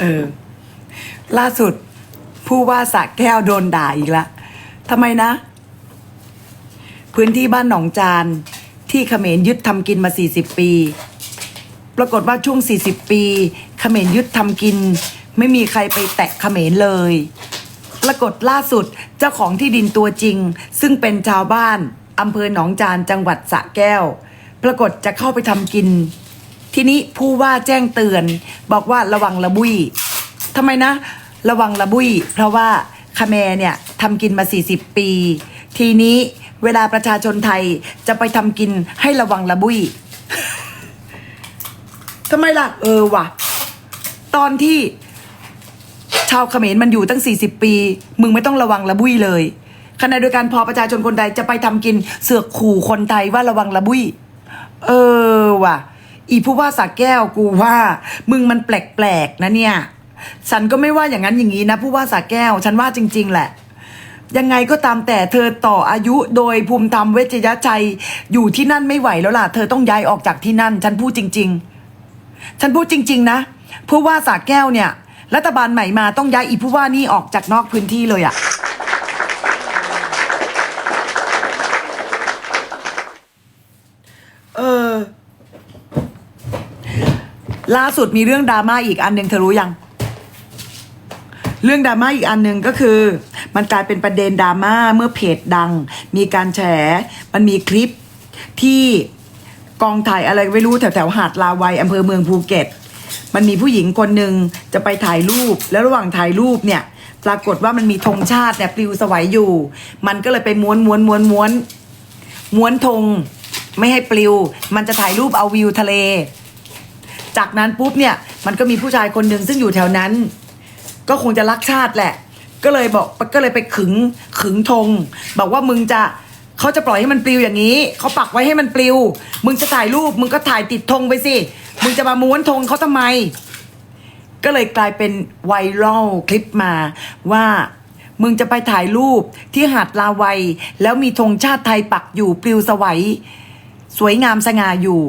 เออ ล่าสุด ผู้ว่าสะแก้วโดนด่าอีกละทำไมนะ พื้นที่บ้านหนองจานที่เขมรยึดทำกินมา 40 ปี ปรากฏว่าช่วง 40 ปีเขมรยึดทำกิน ไม่มีใครไปแตะเขมรเลย ปรากฏล่าสุดเจ้าของที่ดินตัวจริง ซึ่งเป็นชาวบ้านอำเภอหนองจานจังหวัดสะแก้ว ปรากฏจะเข้าไปทำกิน ทีนี้ผู้ว่าแจ้งเตือน บอกว่าระวังระบุยทำไมนะ ระวังระบุยเพราะว่าคาแมร์เนี่ยทำกินมา 40 ปี ทีนี้เวลาประชาชนไทยจะไปทำกินให้ระวังระบุยทำไมล่ะ เออว่ะตอนที่ชาวเขมรมันอยู่ตั้ง 40 ปี มึงไม่ต้องระวังระบุยเลยขณะเดียวกันพอประชาชนคนใดจะไปทำกินเสือกขู่คนไทยว่าระวังระบุย เออว่ะ อีผู้ว่าสักแก้วกูว่า มึงมันแปลกๆนะเนี่ย ฉันก็ไม่ว่าอย่างนั้นอย่างนี้นะ ผู้ว่าสักแก้ว ฉันว่าจริง ๆ แหละ ยังไงก็ตามแต่เธอต่ออายุโดยภูมิธรรมเวชยชัยอยู่ที่นั่นไม่ไหวแล้วล่ะ เธอต้องย้ายออกจากที่นั่น ฉันพูดจริง ๆ ฉันพูดจริง ๆ นะผู้ว่าสาแก้วเนี่ย รัฐบาลใหม่มาต้องย้ายอีผู้ว่านี่ออกจากนอกพื้นที่เลยอะเออ ล่าสุดมีเรื่องดราม่าอีกอันหนึ่งเธอรู้ยัง เรื่องดราม่าอีกอันหนึ่งก็คือ มันกลายเป็นประเด็นดราม่าเมื่อเพจดัง มีการแฉ มันมีคลิปที่กองถ่ายอะไรไม่รู้แถวแถวหาดลาวัยอำเภอเมืองภูเก็ต มันมีผู้หญิงคนหนึ่งจะไปถ่ายรูป แล้วระหว่างถ่ายรูปเนี่ย ปรากฏว่ามันมีธงชาติเนี่ยปลิวสวัยอยู่ มันก็เลยไปม้วนม้วนม้วนม้วนม้วนธงไม่ให้ปลิว มันจะถ่ายรูปเอาวิวทะเล จากนั้นปุ๊บเนี่ยมันก็มีผู้ชายคนหนึ่งซึ่งอยู่แถวนั้น ก็คงจะรักชาติแหละ ก็เลยบอกก็เลยไปขึงขึงธงบอกว่ามึงจะเขาจะปล่อยให้มันปลิวอย่างนี้เขาปักไว้ให้มันปลิว มึงจะถ่ายรูปมึงก็ถ่ายติดธงไปสิมึงจะมาม้วนธงเขาทำไม ก็เลยกลายเป็นไวรัลคลิปมาว่ามึงจะไปถ่ายรูปที่หาดลาวัย แล้วมีธงชาติไทยปักอยู่ปลิวสวัย สวยงามสง่าอยู่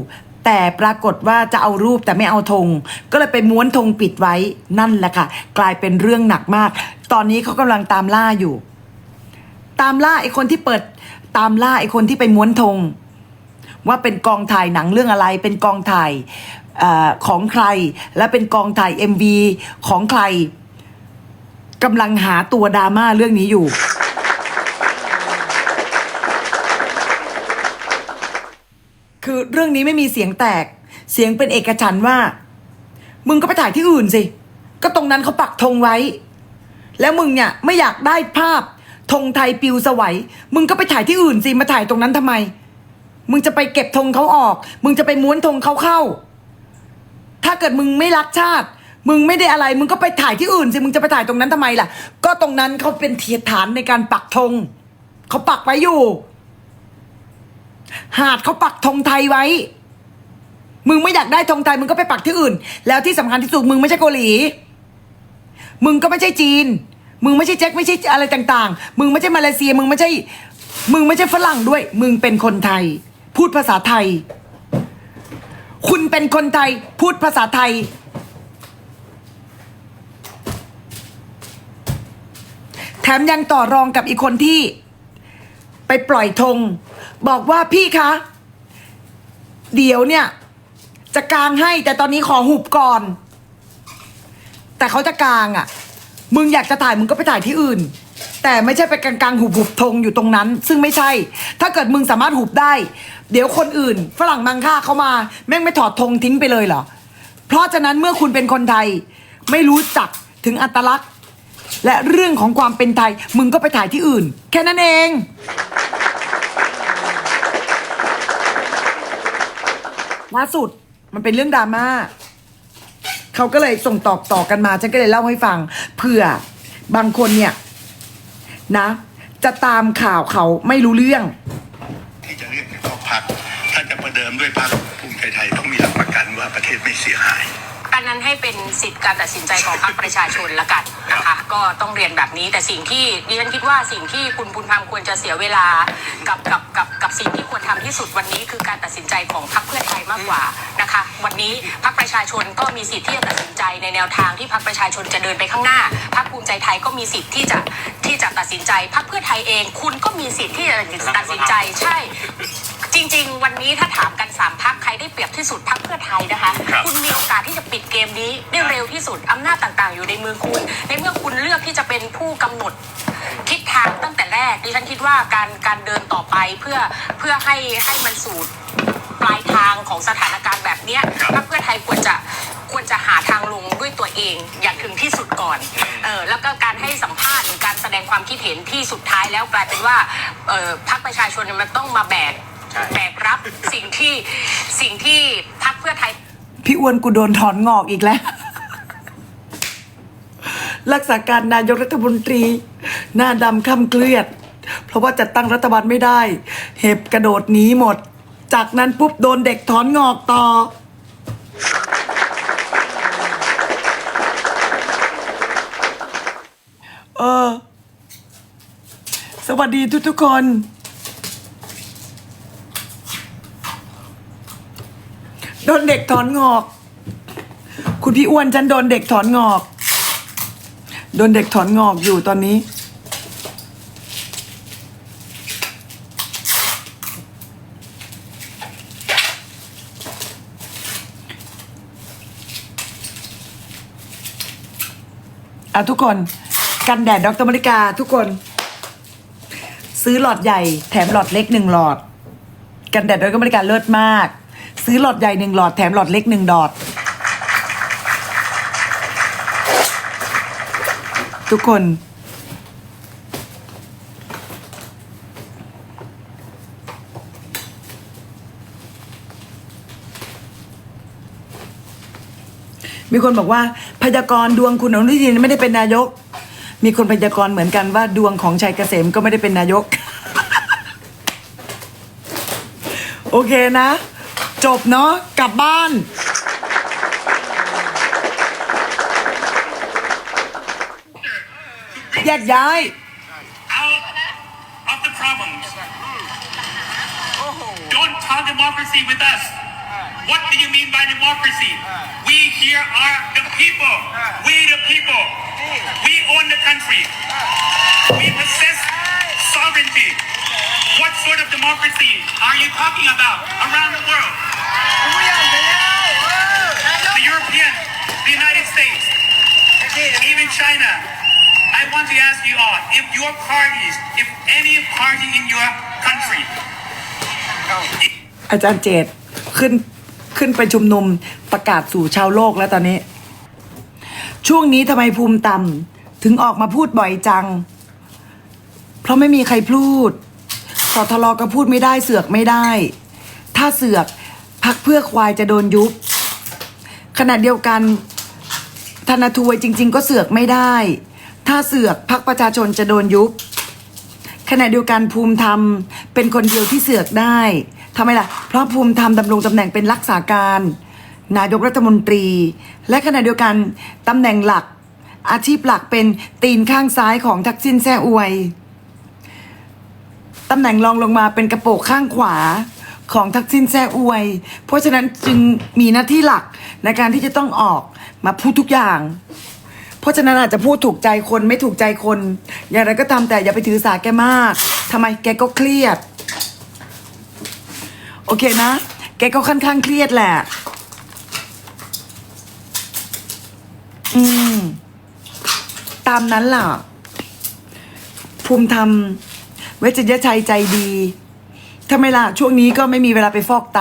แต่ปรากฏว่าจะเอารูปแต่ไม่เอาธงก็เลยไปม้วนธงปิดไว้นั่นแหละค่ะ กลายเป็นเรื่องหนักมาก ตอนนี้เขากำลังตามล่าอยู่ ตามล่าไอ้คนที่เปิดตามล่าไอ้คนที่ไปม้วนธงว่าเป็นกองถ่ายหนังเรื่องอะไร เป็นกองถ่ายอของใคร และเป็นกองถ่าย MV ของใครกำลังหาตัวดราม่าเรื่องนี้อยู่ คือเรื่องนี้ไม่มีเสียงแตก เสียงเป็นเอกฉันว่า มึงก็ไปถ่ายที่อื่นสิ ก็ตรงนั้นเขาปักธงไว้ แล้วมึงเนี่ยไม่อยากได้ภาพธงไทยปิวสวัย มึงก็ไปถ่ายที่อื่นสิ มาถ่ายตรงนั้นทำไม มึงจะไปเก็บธงเขาออก มึงจะไปม้วนธงเขาเข้า ถ้าเกิดมึงไม่รักชาติ มึงไม่ได้อะไร มึงก็ไปถ่ายที่อื่นสิ มึงจะไปถ่ายตรงนั้นทำไมล่ะ ก็ตรงนั้นเขาเป็นเทียฐานในการปักธง เขาปักไว้อยู่ หาดเขาปักธงไทยไว้ มึงไม่อยากได้ธงไทย มึงก็ไปปักที่อื่น แล้วที่สำคัญที่สุดมึงไม่ใช่เกาหลี มึงก็ไม่ใช่จีน มึงไม่ใช่แจ็คไม่ใช่อะไรต่างๆ มึงไม่ใช่มาเลเซีย มึงไม่ใช่ มึงไม่ใช่ฝรั่งด้วย มึงเป็นคนไทย พูดภาษาไทย คุณเป็นคนไทย พูดภาษาไทยแถมยังต่อรองกับอีกคนที่ ไปปล่อยธงบอกว่าพี่คะ เดี๋ยวเนี่ย จะกลางให้แต่ตอนนี้ขอหุบก่อน แต่เขาจะกลางอะ่ะ มึงอยากจะถ่ายมึงก็ไปถ่ายที่อื่น แต่ไม่ใช่ไปกลางกางหุบหุบธงอยู่ตรงนั้น ซึ่งไม่ใช่ ถ้าเกิดมึงสามารถหุบได้ เดี๋ยวคนอื่น ฝรั่งมังค่าเขามา แม่งไม่ถอดธงทิ้งไปเลยเหรอเพราะฉะนั้นเมื่อคุณเป็นคนไทย ไม่รู้จักถึงอัตลักษณ์ และเรื่องของความเป็นไทย มึงก็ไปถ่ายที่อื่น แค่นั้นเอง ล่าสุดมันเป็นเรื่องดราม่าเขาก็เลยส่งตอบต่อกันมา ฉันก็เลยเล่าให้ฟังเผื่อบางคนเนี่ย นะ จะตามข่าวเขาไม่รู้เรื่อง ที่จะเรียกเข้าพักถ้าจะประเดิมด้วยพักภูมิใจไทยต้องมีหลักประกันว่าประเทศไม่เสียหาย แต่อันนั้นให้เป็นสิทธิการตัดสินใจของพรรคประชาชนละกันนะคะก็ต้องเรียนแบบนี้แต่สิ่งที่ดิฉันคิดว่าสิ่งที่คุณบุญธรรมควรจะเสียเวลากับกับกับกับสิ่งที่ควรทำที่สุดวันนี้ คือการตัดสินใจของพรรคเพื่อไทยมากกว่านะคะ วันนี้พรรคประชาชนก็มีสิทธิ์ที่จะตัดสินใจในแนวทางที่พรรคประชาชนจะเดินไปข้างหน้าพรรคภูมิใจไทยก็มีสิทธิ์ที่จะที่จะตัดสินใจพรรคเพื่อไทยเอง คุณก็มีสิทธิ์ที่จะตัดสินใจใช่จริง ๆ วันนี้ถ้าถามกันสามพักใครได้เปรียบที่สุดพักเพื่อไทยนะคะครับคุณมีโอกาสที่จะปิดเกมนี้ได้เร็วที่สุดอำนาจต่างๆ อยู่ในมือคุณ ในเมื่อคุณเลือกที่จะเป็นผู้กำหนดทิศทางตั้งแต่แรกดิฉันคิดว่าการการเดินต่อไปเพื่อเพื่อให้ให้มันสู่ปลายทางของสถานการณ์แบบเนี้ยครับพรรคเพื่อไทยควรจะควรจะหาทางลงด้วยตัวเองอย่างถึงที่สุดก่อนเออแล้วก็การให้สัมภาษณ์หรือการแสดงความคิดเห็นที่สุดท้ายแล้วกลายเป็นว่าเออพรรคประชาชนเนี่ยมันต้องมาแบกแบกรับสิ่งที่สิ่งที่พรรคเพื่อไทย พี่อ้วนกูโดนถอนงอกอีกแล้ว รักษาการนายกรัฐมนตรี หน้าดำคล่ำเครียด เพราะว่าจัดตั้งรัฐบาลไม่ได้ เห็บกระโดดหนีหมด จากนั้นปุ๊บโดนเด็กถอนงอกต่อ เออ สวัสดีทุกทุกๆคน โดนเด็กถอนงอก คุณพี่อ้วนฉันโดนเด็กถอนงอก โดนเด็กถอนงอกอยู่ตอนนี้ อะทุกคนกันแดดดรมริกาทุกคน ซื้อหลอดใหญ่แถมหลอดเล็กหนึ่งหลอด กันแดดดรมริกาเลิศมาก ซื้อหลอดใหญ่หนึ่งหลอดแถมหลอดเล็กหนึ่งหลอด ทุกคน มีคนบอกว่าพยากรณ์ดวงคุณอนุทินไม่ได้เป็นนายก มีคนพยากรณ์เหมือนกันว่าดวงของชัยเกษมก็ไม่ได้เป็นนายก โอเคนะ จบเนาะกลับบ้าน แยกย้าย out of the problems. Don't talk democracy with us. What do you mean by democracy? We here are the people. We the people. We own the country. We possess sovereignty. What sort of democracy are you talking about around the world? The European, the United States, even China. I want to ask you all, if your parties, if any party in your country อาจารย์เจตขึ้นขึ้นไปชุมนุมประกาศสู่ชาวโลกแล้วตอนนี้ ช่วงนี้ทำไมภูมิต่ำถึงออกมาพูดบ่อยจัง เพราะไม่มีใครพูดสทลก็พูดไม่ได้เสือกไม่ได้ ถ้าเสือก พักเพื่อควายจะโดนยุบ ขณะเดียวกัน ธนาทวยจริง ๆ ก็เสือกไม่ได้ ถ้าเสือกพักประชาชนจะโดนยุบ ขณะเดียวกันภูมิธรรมเป็นคนเดียวที่เสือกได้ทำไมล่ะ เพราะภูมิธรรมดำรงตำแหน่งเป็นรักษาการ นายกรัฐมนตรี และขณะเดียวกันตำแหน่งหลัก อาชีพหลักเป็นตีนข้างซ้ายของทักษิณแซ่อวยตำแหน่งรองลงมาเป็นกระโปรงข้างขวา ของทักษิณแซ่อวย เพราะฉะนั้นจึงมีหน้าที่หลักในการที่จะต้องออกมาพูดทุกอย่าง เพราะฉะนั้นอาจจะพูดถูกใจคนไม่ถูกใจคน อย่างไรก็ตามแต่อย่าไปถือสาแกมากทำไมแกก็เครียด โอเคนะ แกก็ค่อนข้างเครียดแหละ อืม ตามนั้นล่ะ ภูมิธรรมเวชยชัยใจดี ทำไมล่ะ ช่วงนี้ก็ไม่มีเวลาไปฟอกไต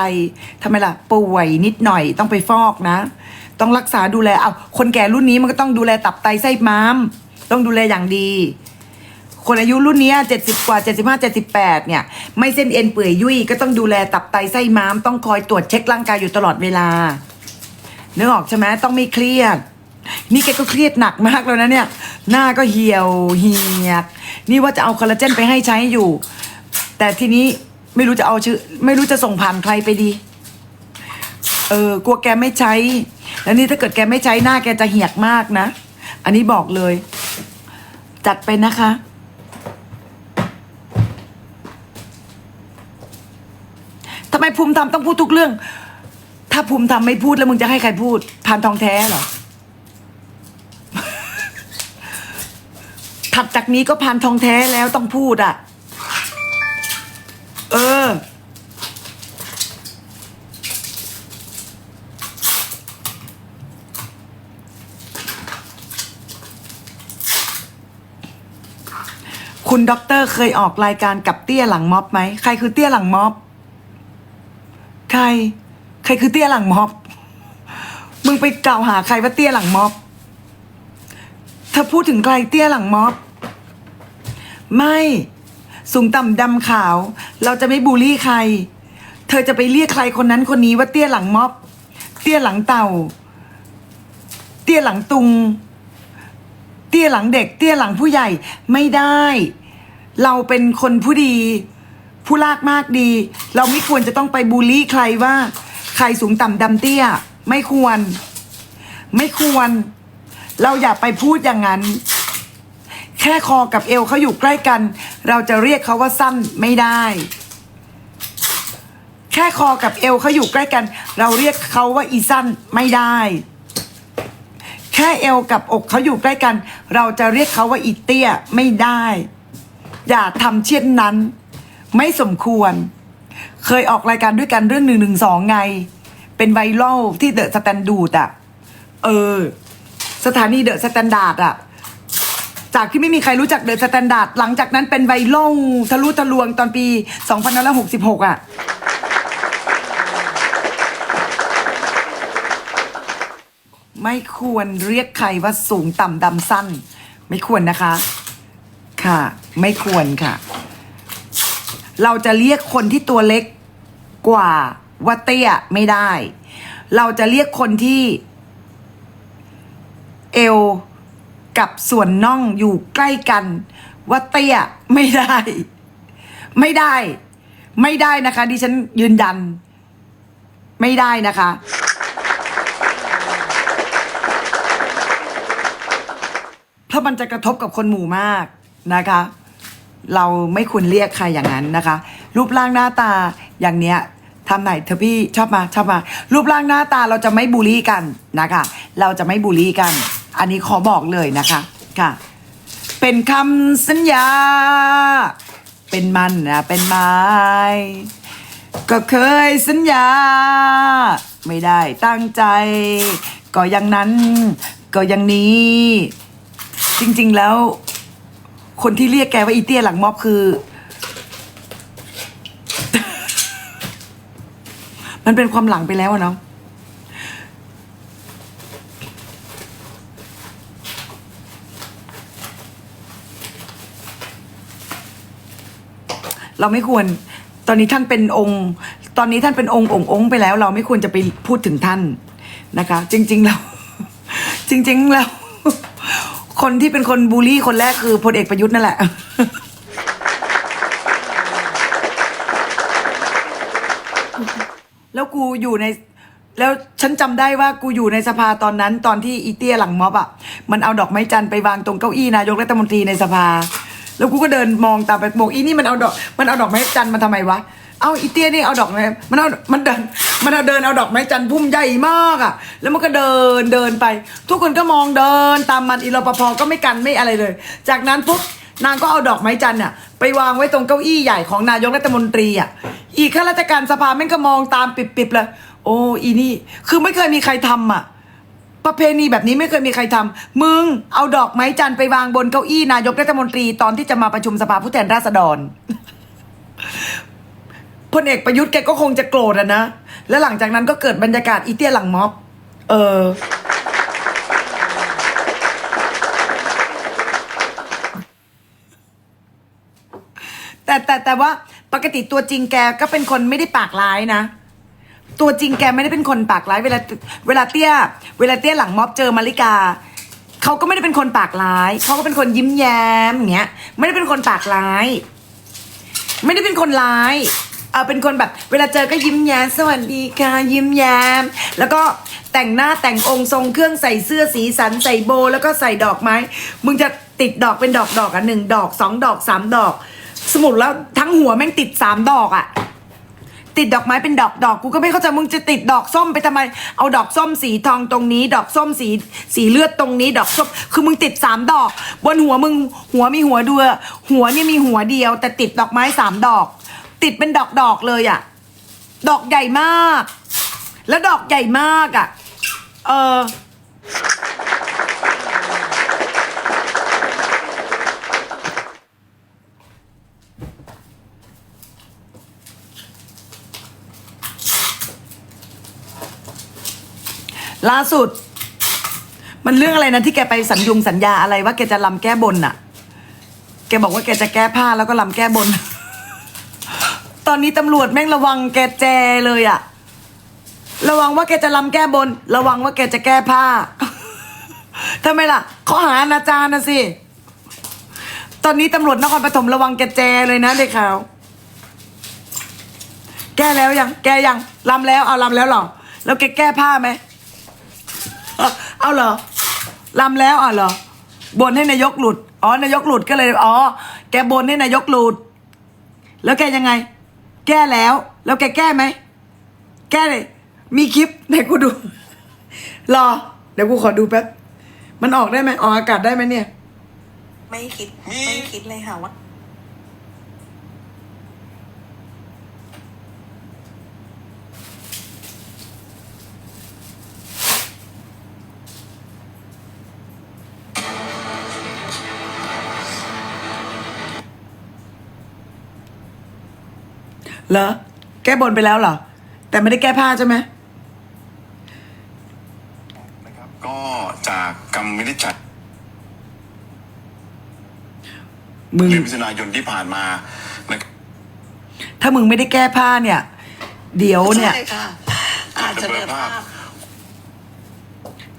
ทำไมล่ะ ป่วยนิดหน่อยต้องไปฟอกนะ ต้องรักษาดูแลเอาคนแก่รุ่นนี้มันก็ต้องดูแลตับไตไส้ม้าม ต้องดูแลอย่างดี คนอายุรุ่นนี้เจ็ดสิบกว่าเจ็ดสิบห้าเจ็ดสิบแปดเนี่ย ไม่เส้นเอ็นเปื่อยยุ่ยก็ต้องดูแลตับไตไส้ม้าม ต้องคอยตรวจเช็คร่างกายอยู่ตลอดเวลานึกออกใช่ไหมต้องไม่เครียด นี่แกก็เครียดหนักมากแล้วนะเนี่ย หน้าก็เหี่ยวเหียด นี่ว่าจะเอาคอลลาเจนไปให้ใช้อยู่ แต่ทีนี้ ไม่รู้จะเอาชื่อ ไม่รู้จะส่งผ่านใครไปดี เออกลัวแกไม่ใช้ แล้วนี่ถ้าเกิดแกไม่ใช้หน้าแกจะเหียกมากนะ อันนี้บอกเลย จัดไปนะคะ ทำไมภูมิธรรมต้องพูดทุกเรื่อง ถ้าภูมิธรรมไม่พูดแล้วมึงจะให้ใครพูด พานทองแท้เหรอ ถัดจากนี้ก็พานทองแท้แล้วต้องพูดอะ เออ คุณด็อกเตอร์เคยออกรายการกับเตี้ยหลังม็อบไหม ใครคือเตี้ยหลังม็อบ ใคร ใครคือเตี้ยหลังม็อบ มึงไปกล่าวหาใครว่าเตี้ยหลังม็อบ เธอพูดถึงใครเตี้ยหลังม็อบ ไม่ สูงต่ำดำขาว เราจะไม่บูลลี่ใคร เธอจะไปเรียกใครคนนั้นคนนี้ว่าเตี้ยหลังม็อบ เตี้ยหลังเต่า เตี้ยหลังตุง เตี้ยหลังเด็ก เตี้ยหลังผู้ใหญ่ไม่ได้ เราเป็นคนผู้ดี ผู้ลากมากดี เราไม่ควรจะต้องไปบูลลี่ใครว่า ใครสูงต่ำดำเตี้ย ไม่ควร ไม่ควร เราอย่าไปพูดอย่างนั้น ค่คอกับเอวเขาอยู่ใกล้กัน เราจะเรียกเขาว่าสั้นไม่ได้ แค่คอกับเอวเขาอยู่ใกล้กัน เราเรียกเขาว่าอีสั้นไม่ได้ แค่เอวกับอกเขาอยู่ใกล้กัน เราจะเรียกเขาว่าอีเตี้ยไม่ได้ อย่าทำเช่นนั้น ไม่สมควร เคยออกรายการด้วยกันเรื่องหนึ่งหนึ่งสองไง เป็นไวรัลที่เดอะสแตนดูดอะเออ สถานีเดอะสแตนดาร์ดอะ จากที่ไม่มีใครรู้จักเดอะสแตนดาร์ดหลังจากนั้นเป็นไวรัลทะลุทะลวงตอนปี 2566อะไม่ควรเรียกใครว่าสูงต่ำดำสั้น ไม่ควรนะคะ ค่ะ ไม่ควรค่ะ เราจะเรียกคนที่ตัวเล็กกว่าว่าเตี้ยไม่ได้ เราจะเรียกคนที่ เอว กับส่วนน่องอยู่ใกล้กัน ว่าเตี้ยไม่ได้ ไม่ได้ ไม่ได้นะคะ ดิฉันยืนยัน ไม่ได้นะคะ เพราะมันจะกระทบกับคนหมู่มากนะคะ เราไม่ควรเรียกใครอย่างนั้นนะคะ รูปร่างหน้าตาอย่างเนี้ยทำไหนเธอพี่ชอบมาชอบมา รูปร่างหน้าตาเราจะไม่บูลลี่กันนะคะ เราจะไม่บูลลี่กัน อันนี้ขอบอกเลยนะคะค่ะ เป็นคำสัญญา เป็นมันนะเป็นไม้ก็เคยสัญญา ไม่ได้ตั้งใจ ก็อย่างนั้น ก็อย่างนี้ จริง ๆแล้ว คนที่เรียกแกว่าอีเตี้ยหลังม็อบคือ มันเป็นความหลังไปแล้วเนาะ เราไม่ควร ตอนนี้ท่านเป็นองค์ ตอนนี้ท่านเป็นองค์องค์องค์ไปแล้ว เราไม่ควรจะไปพูดถึงท่านนะคะ จริง ๆ แล้ว จริง ๆ แล้ว คนที่เป็นคนบูลลี่คนแรกคือพลเอกประยุทธ์นั่นแหละแล้วกูอยู่ใน แล้วฉันจำได้ว่ากูอยู่ในสภาตอนนั้น ตอนที่อีเตี้ยหลังม็อบอะ มันเอาดอกไม้จันทร์ไปวางตรงเก้าอี้นายกรัฐมนตรีในสภา แล้วกูก็เดินมองตามไปบอกอีนี่มันเอาดอก มันเอาดอกไม้จันมาทำไมวะเอาอีเตี้ยนี่เอาดอกไม้มันเอามันเดินมันเอาเดินเอาดอกไม้จันพุ่มใหญ่มากอะ แล้วมันก็เดินเดินไป ทุกคนก็มองเดินตามมันอีรปภก็ไม่กันไม่อะไรเลย จากนั้นปุ๊บนางก็เอาดอกไม้จันทร์อะไปวางไว้ตรงเก้าอี้ใหญ่ของนายกรัฐมนตรีอะ อีกข้าราชการสภาแม่งก็มองตามปิบๆเลย โอ้อีนี่ คือไม่เคยมีใครทำอะ ประเพณีแบบนี้ไม่เคยมีใครทำมึงเอาดอกไม้จันทร์ไปวางบนเก้าอี้นายกรัฐมนตรีตอนที่จะมาประชุมสภาผู้แทนราษฎรพลเอกประยุทธ์แกก็คงจะโกรธอะนะ แล้วหลังจากนั้นก็เกิดบรรยากาศอีเตี้ยหลังม็อบ เออ แต่แต่แต่ว่าปกติตัวจริงแกก็เป็นคนไม่ได้ปากร้ายนะ ตัวจริงแกไม่ได้เป็นคนปากร้าย เวลาเวลาเตี้ย เวลาเตี้ยหลังม็อบเจอมาริกาเขาก็ไม่ได้เป็นคนปากร้ายเขาก็เป็นคนยิ้มแย้มอย่างเงี้ย ไม่ได้เป็นคนปากร้าย ไม่ได้เป็นคนร้ายเออเป็นคนแบบ เวลาเจอก็ยิ้มแย้มสวัสดีค่ะยิ้มแย้ม แล้วก็แต่งหน้าแต่งองค์ทรงเครื่องใส่เสื้อสีสันใส่โบ แล้วก็ใส่ดอกไม้ มึงจะติดดอกเป็นดอกดอกอะหนึ่งดอกสองดอกสามดอก สมมุติแล้วทั้งหัวแม่งติดสามดอกอะ ติดดอกไม้เป็นดอกดอกกูก็ไม่เข้าใจมึงจะติดดอกส้มไปทำไม เอาดอกส้มสีทองตรงนี้ ดอกส้มสีสีเลือดตรงนี้ ดอกส้มคือมึงติดสามดอก บนหัวมึงหัวมีหัวเดือหัวเนี่ยมีหัวเดียว แต่ติดดอกไม้สามดอก ติดเป็นดอกดอกเลยอะดอกใหญ่มาก แล้วดอกใหญ่มากอะเออ ล่าสุด มันเรื่องอะไรนะที่แกไปสัญญงสัญญาอะไรว่าแกจะลำแก้บนน่ะ แกบอกว่าแกจะแก้ผ้าแล้วก็ลำแก้บน ตอนนี้ตำรวจแม่งระวังแกแจเลยอะระวังว่าแกจะลำแก้บน ระวังว่าแกจะแก้ผ้าทำไมล่ะข้อหาอนาจารนะสิ ตอนนี้ตำรวจนครปฐมระวังแกแจเลยนะเด็กขาว แก้แล้วยัง แกยังลำแล้ว เอาลำแล้วหรอ แล้วแกแก้ผ้าไหม เอาเอาเหรอลำแล้วอะเหรอบนให้นายกหลุด อ๋อนายกหลุดก็เลย อ๋อ แกบนให้นายกหลุด แล้วแกยังไง แก้แล้ว แล้วแกแก้ไหม แก้เลย มีคลิปไหนกูดู รอ เดี๋ยวกูขอดูแป๊บ มันออกได้ไหมออกอากาศได้ไหมเนี่ย ไม่คิดมีไม่คิดเลยค่ะว่า เหรอ แก้บนไปแล้วเหรอ แต่ไม่ได้แก้ผ้าใช่ไหมนะครับก็จากกรรมวินิจฉัยมึงเดือนมิถุนายนที่ผ่านมานะครับถ้ามึงไม่ได้แก้ผ้าเนี่ย เดี๋ยวเนี่ย ใช่ค่ะ อาจจะเบลอภาพ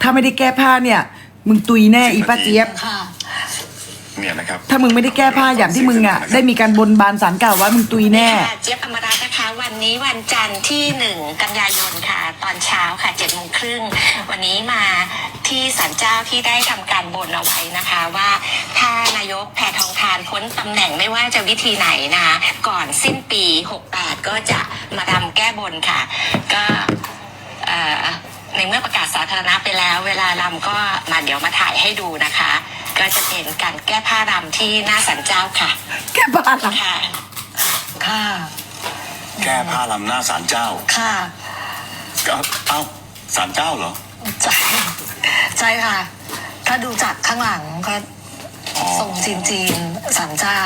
ถ้าไม่ได้แก้ผ้าเนี่ย มึงตุยแน่อีป้าเจี๊ยบ ค่ะ เนี่ยนะครับถ้ามึงไม่ได้แก้ผ้าอย่างที่มึงอะ ได้มีการบนบานสารกล่าวว่ามึงตุยแน่ ค่ะเจี๊ยบอมรัตน์นะคะ วันนี้วันจันทร์ที่หนึ่งกันยายนค่ะ ตอนเช้าค่ะเจ็ดโมงครึ่งวันนี้มาที่ศาลเจ้าที่ได้ทำการบนเอาไว้นะคะว่าถ้านายกแพทองทานพ้นตำแหน่งไม่ว่าจะวิธีไหนนะคะก่อนสิ้นปี 68 ก็จะมาทำแก้บนค่ะ ก็เอ่อในเมื่อประกาศสาธารณะไปแล้ว เวลารำก็มาเดี๋ยวมาถ่ายให้ดูนะคะ ก็จะเป็นการแก้ผ้ารำที่หน้าศาลเจ้าค่ะ แก้ผ้าเหรอค่ะ ค่ะ แก้ผ้าลำหน้าศาลเจ้าค่ะก็เอ้าศาลเจ้าเหรอใช่ใช่ค่ะ ถ้าดูจากข้างหลังก็อ๋อส่งจีนจีนๆสันเจ้า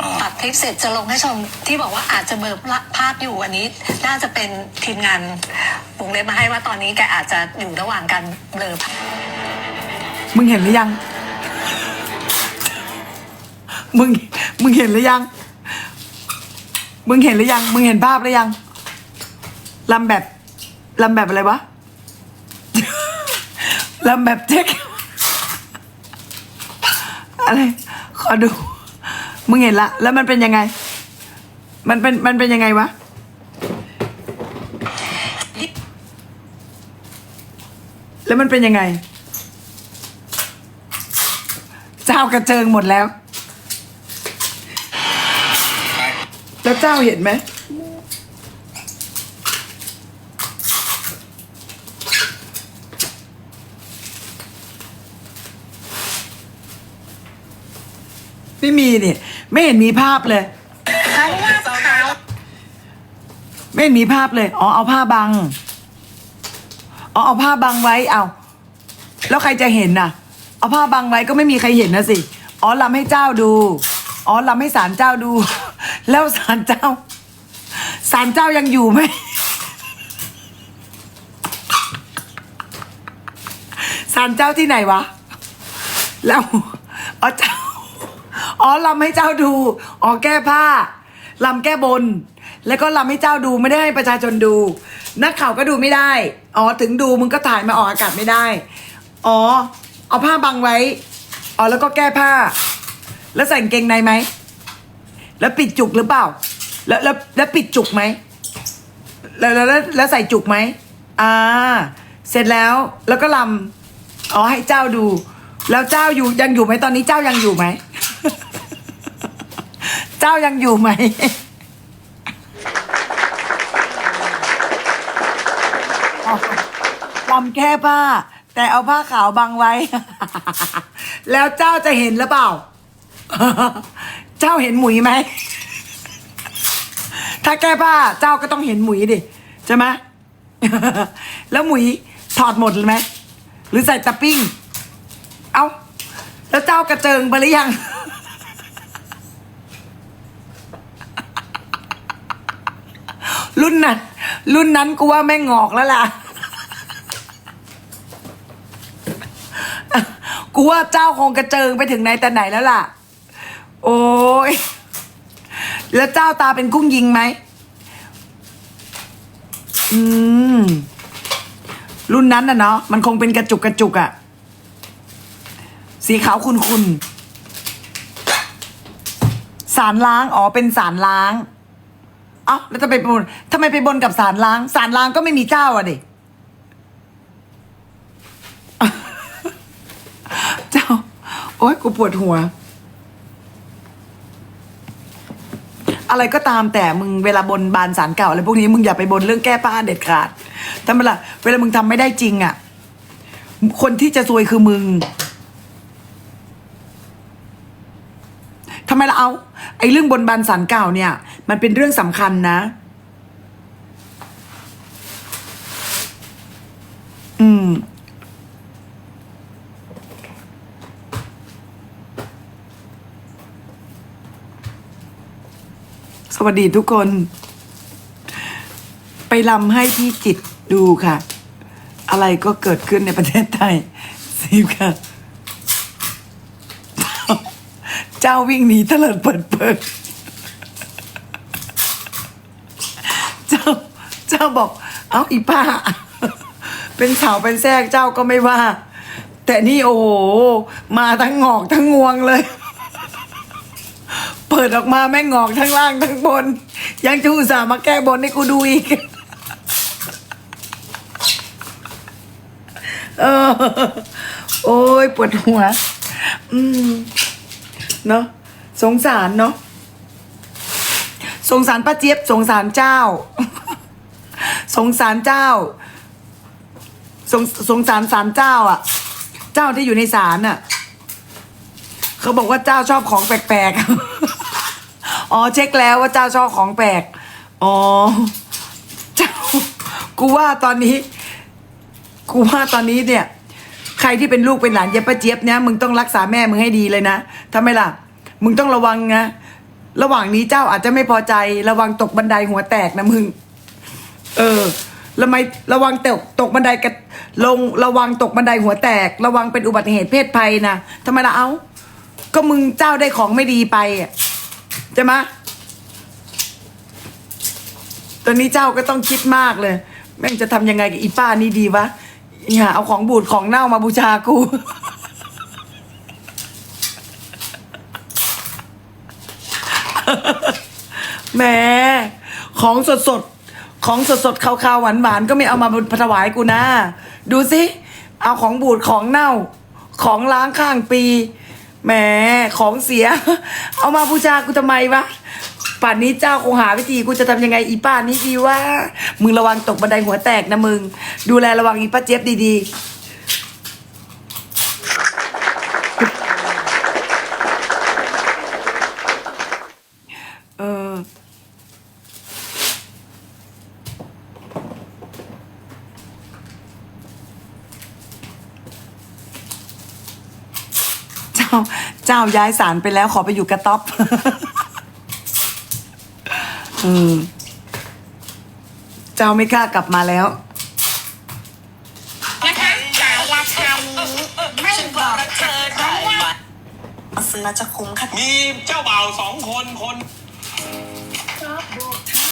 อ่าตัดคลิปเสร็จจะลงให้ชมที่บอกว่าอาจจะเบลอภาพอยู่อันนี้ น่าจะเป็นทีมงานวงเล็บมาให้ว่าตอนนี้แกอาจจะอยู่ระหว่างการเบลอภาพมึงเห็นหรือยัง มึง มึงเห็นหรือยัง มึงเห็นหรือยัง มึงเห็นภาพหรือยังลำแบบลำแบบอะไรวะลำแบบเจ๊กอะไร ขอดู มึงเห็นละ แล้วมันเป็นยังไง มันเป็น มันเป็นยังไงวะ แล้วมันเป็นยังไง เจ้ากระเจิงหมดแล้ว เจ้าเห็นไหมไม่มีนี่ไม่เห็นมีภาพเลยไม่เห็นมีภาพเลยอ๋อเอาผ้าบังอ๋อเอาผ้าบังไว้เอาแล้วใครจะเห็นน่ะ เอาผ้าบังไว้ก็ไม่มีใครเห็นนะสิอ๋อลำให้เจ้าดู อ๋อลำให้ศาลเจ้าดู แล้วศาลเจ้าศาลเจ้ายังอยู่ไหมศาลเจ้าที่ไหนวะ แล้วอ๋อเจ้าอ๋อลำให้เจ้าดู อ๋อแก้ผ้าลำแก้บน แล้วก็ลำให้เจ้าดูไม่ได้ให้ประชาชนดู นักข่าวก็ดูไม่ได้ อ๋อถึงดูมึงก็ถ่ายมาออกอากาศไม่ได้ อ๋อ เอาผ้าบังไว้ อ๋อแล้วก็แก้ผ้า แล้วใส่กางเกงในไหม แล้วปิดจุกหรือเปล่า แล้วแล้วแล้วปิดจุกไหมแล้วแล้วแล้วใส่จุกไหมอ่า เสร็จแล้วแล้วก็ลำอ๋อให้เจ้าดู แล้วเจ้าอยู่ยังอยู่ไหมตอนนี้เจ้ายังอยู่ไหม เจ้ายังอยู่ไหมลำแค่ผ้า แต่เอาผ้าขาวบังไว้ แล้วเจ้าจะเห็นหรือเปล่า เจ้าเห็นหมุยไหม ถ้าแก้ผ้าเจ้าก็ต้องเห็นหมุยดิใช่ไหมแล้วหมุยถอดหมดเลยไหมหรือใส่ตะปิ้ง เอาแล้วเจ้ากระเจิงไปหรือยัง รุ่นนั้น รุ่นนั้นกูว่าแม่งงอกแล้วล่ะ กูว่าเจ้าคงกระเจิงไปถึงไหนแต่ไหนแล้วล่ะ โอ้ย แล้วเจ้าตาเป็นกุ้งยิงไหม อืม รุ่นนั้นน่ะเนาะ มันคงเป็นกระจุกกระจุกอะสีขาวคุณคุณ สารล้าง อ๋อ เป็นสารล้าง เอ้า แล้วจะไปบนทำไมไปบนกับสารล้าง สารล้างก็ไม่มีเจ้าอะดิ เจ้า โอ๊ยกูปวดหัว อะไรก็ตามแต่มึงเวลาบนบานสารเก่าอะไรพวกนี้มึงอย่าไปบนเรื่องแก้ผ้าเด็ดขาดทำไมล่ะเวลามึงทำไม่ได้จริงอะ่ะ คนที่จะซวยคือมึงทำไมล่ะเอา ไอ้เรื่องบนบานสารเก่าเนี่ย มันเป็นเรื่องสำคัญนะ อืม วัสดีทุกคน ไปลำให้พี่จิตดูค่ะ อะไรก็เกิดขึ้นในประเทศไทยสิบค่ะ เจ้าวิ่งหนีเตลิดเปิดเปิดเจ้าเจ้าบอก เอาอีป้า เป็นขาวเป็นแทรกเจ้าก็ไม่ว่า แต่นี่โอ้โห มาทั้งงอกทั้งงวงเลย เปิดออกมาแม่งงอกทั้งล่างทั้งบน ยังจะอุตส่าห์มาแก้บนให้กูดูอีก เออ โอ้ยปวดหัว อืม เนาะสงสารเนาะสงสารป้าเจี๊ยบสงสารเจ้า สงสารเจ้า สงสงสารสารเจ้า อะ เจ้าที่อยู่ในศาลอะ เขาบอกว่าเจ้าชอบของแปลกๆ อ๋อเช็คแล้วว่าเจ้าชอบของแปลกอ๋อเจ้ากูว่าตอนนี้กูว่าตอนนี้เนี่ย ใครที่เป็นลูกเป็นหลานเย็บป้าเจี๊ยบเนี่ยมึงต้องรักษาแม่มึงให้ดีเลยนะทำไมล่ะ มึงต้องระวังนะระหว่างนี้เจ้าอาจจะไม่พอใจระวังตกบันไดหัวแตกนะมึง เออระไมระวังตกตกบันไดกระลงระวังตกบันไดหัวแตก ระวังเป็นอุบัติเหตุเพศภัยนะทำไมล่ะเอ้าก็มึงเจ้าได้ของไม่ดีไปอะ ใช่ไหมตอนนี้เจ้าก็ต้องคิดมากเลย แม่งจะทำยังไงกับอีป้านี่ดีวะอย่าเอาของบูดของเน่ามาบูชากูแหมของสดสดของสดสดๆขาวๆหวานหวานก็ไม่เอามาถวายกูนะ ดูสิ เอาของบูดของเน่า ของล้างข้างปี แหมของเสีย เอามาบูชากูทำไมวะป่านนี้เจ้าคงหาวิธีกูจะทำยังไงอีป้านี้ดีว่า มึงระวังตกบันไดหัวแตกนะมึง ดูแลระวังอีป้าเจี๊ยบดีๆ เออ เจ้า เจ้าย้ายสารไปแล้วขอไปอยู่กระต๊อบเออเจ้าไม่กล้ากลับมาแล้ว นะคะขายราคานี้ไม่บอกค่ะเพราะว่าซื้อแล้วจะคุ้มค่ะ มีเจ้าบ่าวสองคนคน